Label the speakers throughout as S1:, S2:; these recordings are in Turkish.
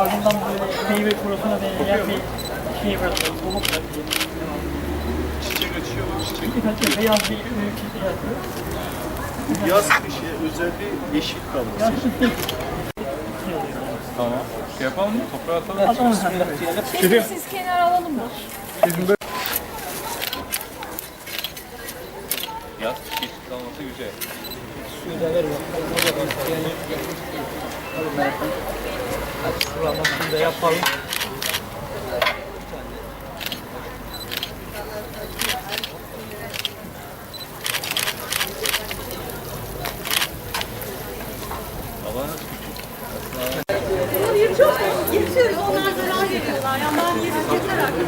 S1: ardından böyle meyve kurusuna benzeyen bir şey bırakıyor. Tohum bırakıyor.
S2: Çiçek açıyor mu çiçek?
S1: Birkaç beyaz bir ürün çiçeği yapıyor.
S2: Yaz kışı özelliği yeşil kalması.
S3: Tamam. Şey yapalım mı? Toprağa atalım.
S1: atalım sen de.
S4: Siz kenara alalım mı?
S3: Yaz yeşil kalması güzel.
S1: Sıralamasını da yapalım.
S3: Alan küçük.
S4: Yetiyoruz. Onlar zarar veriyorlar. Ya ben yedim yeter artık.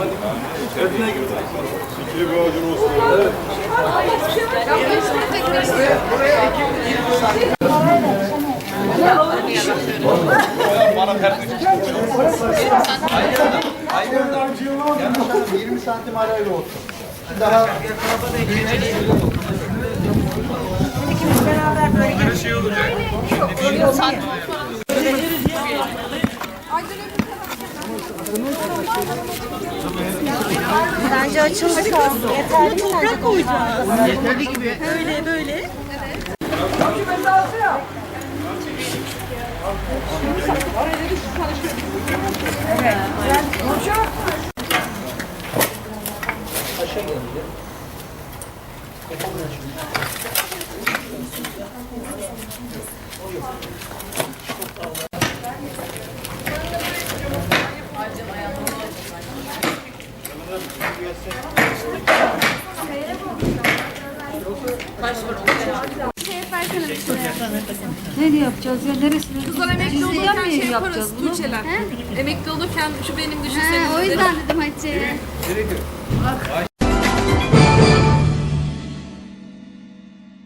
S2: İkili bir ağacın olsun.
S3: Bana
S5: santim arayla olsun. Daha
S3: şey olacak.
S4: Bence açıldık o. Yeterli toprak koyacağız.
S5: yeterli gibi.
S4: Böyle böyle.
S6: Ne diye yapacağız ya? Neresine?
S7: Kızlar emekli olurken
S6: mi
S7: şey yaparız,
S6: yapacağız bunu?
S7: Tuğçeler. Emekli olurken şu benim düşünseniz.
S6: o yüzden dedim Hatice'ye.